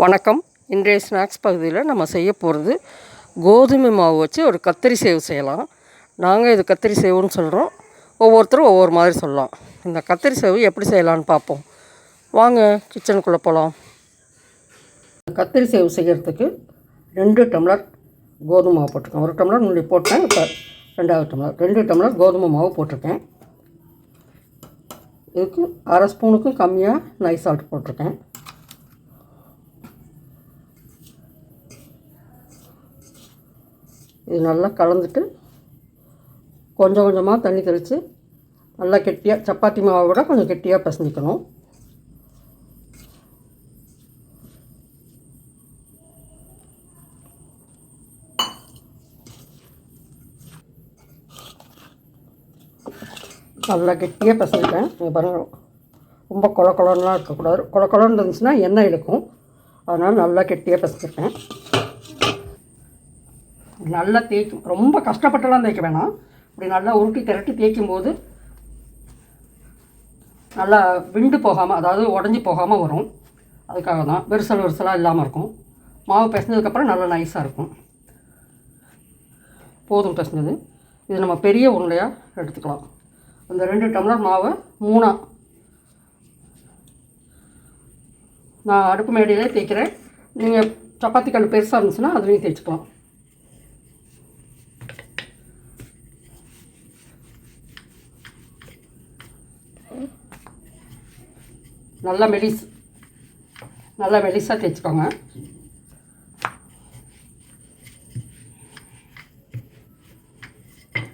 வணக்கம். இன்றைய ஸ்நாக்ஸ் பகுதியில் நம்ம செய்ய போகிறது கோதுமை மாவு வச்சு ஒரு கத்திரி சேவு செய்யலாம். நாங்கள் இது கத்திரி சேவுன்னு சொல்கிறோம் ஒவ்வொருத்தரும் ஒவ்வொரு மாதிரி சொல்லலாம். இந்த கத்திரி சேவு எப்படி செய்யலான்னு பார்ப்போம். வாங்க கிச்சனுக்குள்ளே போகலாம் கத்திரி சேவு செய்கிறதுக்கு ரெண்டு டம்ளர் கோதுமை மாவு போட்டிருக்கேன். ஒரு டம்ளர் முன்னாடி போட்டேன் இப்போ ரெண்டாவது டம்ளர். ரெண்டு டம்ளர் கோதுமை மாவு போட்டிருக்கேன். இதுக்கு அரை ஸ்பூனுக்கும் கம்மியாக நைஸ் சால்ட் போட்டிருக்கேன். இது நல்லா கலந்துட்டு கொஞ்சம் கொஞ்சமாக தண்ணி தெளித்து நல்லா கெட்டியாக சப்பாத்தி மாவை விட கொஞ்சம் கெட்டியாக பிசைஞ்சிக்கணும். நல்லா கெட்டியாக பிசைஞ்சிட்டேன். பாருங்கள் ரொம்ப கொல கொலன்னுலாம் இருக்கக்கூடாது. கொல கொலன்னு இருந்துச்சுன்னா எண்ணெய் இழுக்கும். அதனால் நல்லா கெட்டியாக பிசைஞ்சிட்டேன். நல்லா தேய்க்கும். ரொம்ப கஷ்டப்பட்டுலாம் தேய்க்க வேணாம். இப்படி நல்லா உருட்டி திரட்டி தேய்க்கும் போது நல்லா விண்டு போகாமல் அதாவது உடஞ்சி போகாமல் வரும். அதுக்காக தான் வெரிசல் விரிசலாக இல்லாமல் இருக்கும். மாவு பிசைஞ்சதுக்கப்புறம் நல்லா நைஸாக இருக்கும். போதும் பிசைஞ்சது. இது நம்ம பெரிய உருண்டையாக எடுத்துக்கலாம். அந்த ரெண்டு டம்ளர் மாவை மூணாக நான் அடுப்பு மேடையிலே தேய்க்கிறேன். நீங்கள் சப்பாத்தி கல் பெருசாக இருந்துச்சுன்னா அதுலேயும் தேய்ச்சிக்கலாம். நல்லா மெலிஸ் நல்லா மெலிஸாக தேய்ச்சிக்கோங்க.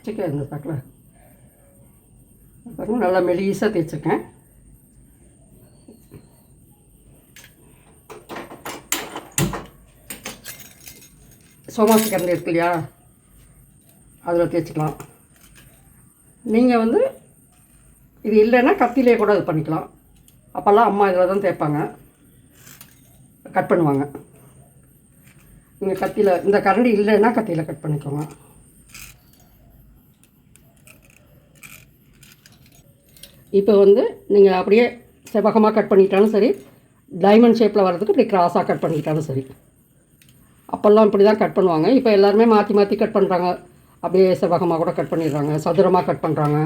சிக்கன் இந்த பாக்கில். பாருங்கள் நல்லா மெலிஸாக தேய்ச்சிருக்கேன். சோமாசி கரண்டி இருக்கு இல்லையா? அதில் தேய்ச்சிக்கலாம். நீங்கள் வந்து இது இல்லைன்னா கத்திலே கூட இது பண்ணிக்கலாம். அப்போல்லாம் அம்மா இதில் தான் தேய்ப்பாங்க. கட் பண்ணுவாங்க. நீங்கள் கத்தியில் இந்த கரண்டி இல்லைன்னா கத்தியில் கட் பண்ணிக்கோங்க. இப்போ வந்து நீங்கள் அப்படியே செவ்வகமாக கட் பண்ணிட்டாலும் சரி டைமண்ட் ஷேப்பில் வர்றதுக்கு இப்படி கிராஸாக கட் பண்ணிக்கிட்டாலும் சரி. அப்போல்லாம் இப்படி தான் கட் பண்ணுவாங்க. இப்போ எல்லாருமே மாற்றி மாற்றி கட் பண்ணுறாங்க அப்படியே செவ்வகமாக கூட கட் பண்ணிடுறாங்க. சதுரமாக கட் பண்ணுறாங்க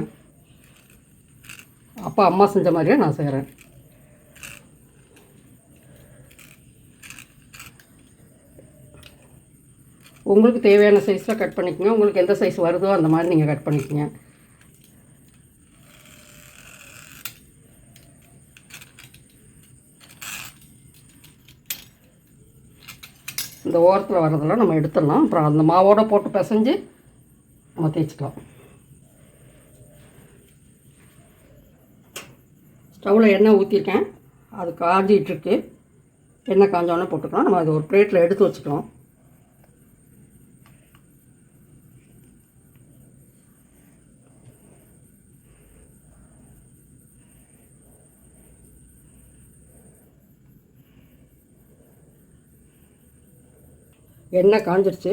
அப்போ அம்மா செஞ்ச மாதிரியே நான் செய்கிறேன் உங்களுக்கு தேவையான சைஸில் கட் பண்ணிக்கோங்க. உங்களுக்கு எந்த சைஸ் வருதோ அந்த மாதிரி நீங்கள் கட் பண்ணிக்கோங்க. இந்த ஓரத்தில் வர்றதெல்லாம் நம்ம எடுத்துடலாம். அப்புறம் அந்த மாவோடு போட்டு பிசைஞ்சு நம்ம தேய்ச்சிக்கலாம். ஸ்டவ்வில் எண்ணெய் ஊற்றிருக்கேன் அது காஞ்சிகிட்ருக்கு எண்ணெய் காஞ்சோடனே போட்டுக்கலாம். நம்ம அது ஒரு பிளேட்டில் எடுத்து வச்சுக்கலாம். எண்ணெய் காஞ்சிருச்சு.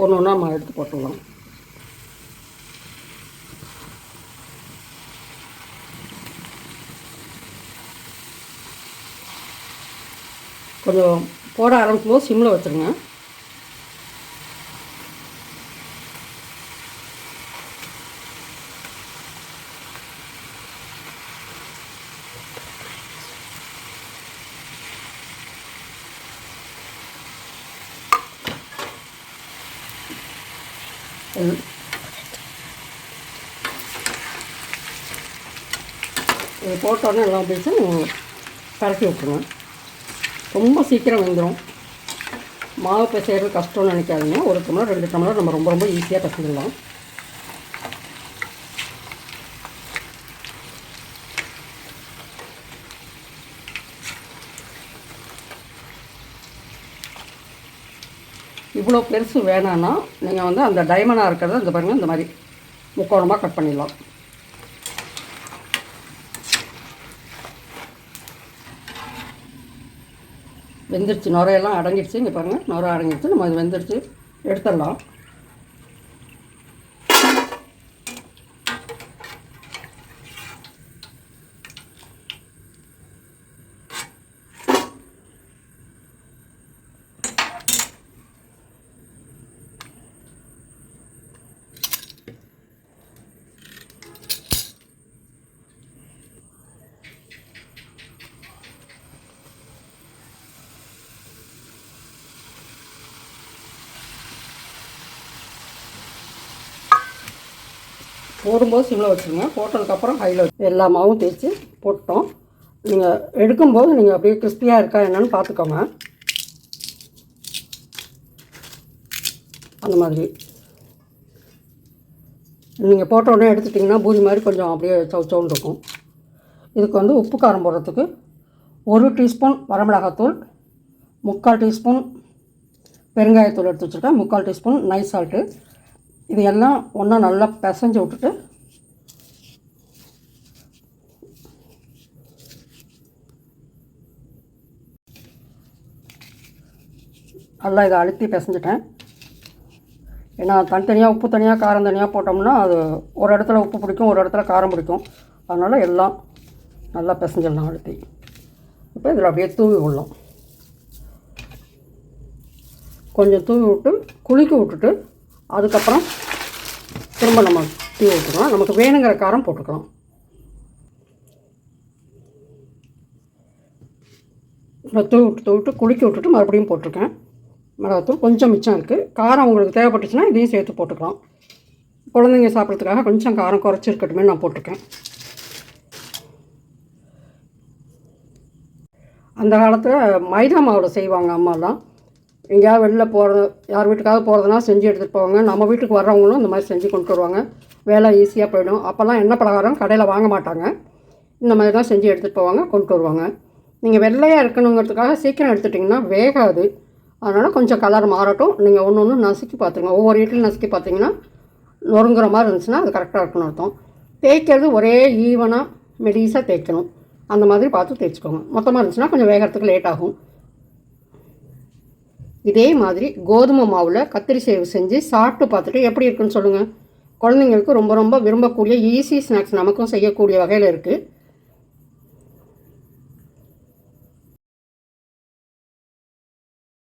ஒன்று ஒன்றா நம்ம எடுத்து போட்டுடலாம். கொஞ்சம் போட ஆரம்பிக்கும் போது சிம்மில் வச்சுருங்க. இது போட்டோன்னே எல்லாம் பேசி பரட்டி விட்ருங்க ரொம்ப சீக்கிரம் வெந்துடும் மாவு பிசைறது கஷ்டம்னு நினைக்காதீங்க. ஒரு டம்ளர் ரெண்டு டம்ளர் நம்ம ரொம்ப ரொம்ப ஈஸியாக பிசைஞ்சிடலாம் இவ்வளோ பெருசு வேணான்னா நீங்கள் வந்து அந்த டைமண்டாக இருக்கிறத இந்த பாருங்கள் இந்த மாதிரி முக்கோணமாக கட் பண்ணிடலாம். வெந்துருச்சு நுரையெல்லாம் அடங்கிடுச்சு இங்கே பாருங்கள் நுரை அடங்கிடுச்சு நம்ம அது வெந்துருச்சு எடுத்துடலாம். போடும்போது சிம்மில் வச்சுருங்க. போட்டதுக்கப்புறம் ஹையில் வச்சு எல்லா மாவும் தேய்ச்சி போட்டோம். நீங்கள் எடுக்கும்போது நீங்கள் அப்படியே கிறிஸ்பியாக இருக்கா என்னென்னு பார்த்துக்கோங்க அந்த மாதிரி. நீங்கள் போட்ட உடனே எடுத்துட்டிங்கன்னா பூரி மாதிரி கொஞ்சம் அப்படியே சவு சவுன்னு இருக்கும். இதுக்கு வந்து உப்பு காரம் போடுறதுக்கு ஒரு டீஸ்பூன் வரமிளகாத்தூள் முக்கால் டீஸ்பூன் பெருங்காயத்தூள் எடுத்து வச்சுருக்கேன். முக்கால் டீஸ்பூன் நைஸ் சால்ட்டு இது எல்லாம் ஒன்றா நல்லா பிசைஞ்சு விட்டுட்டு நல்லா இதை அழுத்தி பிசைஞ்சிட்டேன். ஏன்னா தனித்தனியாக உப்பு தனியாக காரம் தனியாக போட்டோம்னா அது ஒரு இடத்துல உப்பு பிடிக்கும் ஒரு இடத்துல காரம் பிடிக்கும். அதனால் எல்லாம் நல்லா பிசைஞ்சிடலாம் அழுத்தி. இப்போ இதில் அப்படியே தூவி விடலாம். கொஞ்சம் தூவி விட்டு குளிக்க விட்டுட்டு அதுக்கப்புறம் திரும்ப நம்ம தூவி விட்டுக்கலாம் நமக்கு வேணுங்கிற காரம் போட்டுக்கலாம். இப்போ தூவி விட்டு தூவி விட்டு குலுக்கி விட்டுட்டு மறுபடியும் போட்டிருக்கேன். மிளகாத்தூள் கொஞ்சம் மிச்சம் இருக்குது காரம் உங்களுக்கு தேவைப்பட்டுச்சுன்னா இதையும் சேர்த்து போட்டுக்கலாம். குழந்தைங்க சாப்பிட்றதுக்காக கொஞ்சம் காரம் குறைச்சி இருக்கட்டுமே நான் போட்டிருக்கேன். அந்த காலத்தில் மைதா மாவில் செய்வாங்க அம்மாலாம். எங்கேயாவது வெளில போகிறது யார் வீட்டுக்காவது போகிறதுனா செஞ்சு எடுத்துகிட்டு போவாங்க. நம்ம வீட்டுக்கு வர்றவங்களும் இந்த மாதிரி செஞ்சு கொண்டு வருவாங்க. வேலை ஈஸியாக போயிடும். அப்போல்லாம் எண்ணெய் பலகாரம் கடையில் வாங்க மாட்டாங்க. இந்த மாதிரி தான் செஞ்சு எடுத்துகிட்டு போவாங்க கொண்டு வருவாங்க. நீங்கள் வெள்ளையாக இருக்கணுங்கிறதுக்காக சீக்கிரம் எடுத்துட்டிங்கன்னா வேகாது. அதனால் கொஞ்சம் கலர் மாறட்டும். நீங்கள் ஒன்று ஒன்று நசுக்கி பார்த்துருங்க. ஒவ்வொரு வீட்டிலும் நசுக்கி பார்த்தீங்கன்னா நொறுங்குற மாதிரி இருந்துச்சுன்னா அது கரெக்டாக இருக்குன்னு அர்த்தம். தேய்க்கிறது ஒரே ஈவனாக மெடிசாக தேய்க்கணும். அந்த மாதிரி பார்த்து தேய்ச்சிக்கோங்க. மொத்தமாக இருந்துச்சுன்னா கொஞ்சம் வேகிறதுக்கு லேட் ஆகும். இதே மாதிரி கோதுமை மாவில் கத்திரி சேவு செஞ்சு சாப்பிட்டு பார்த்துட்டு எப்படி இருக்குன்னு சொல்லுங்கள் குழந்தைங்களுக்கு ரொம்ப ரொம்ப விரும்பக்கூடிய ஈஸி ஸ்நாக்ஸ் நமக்கும் செய்யக்கூடிய வகையில் இருக்குது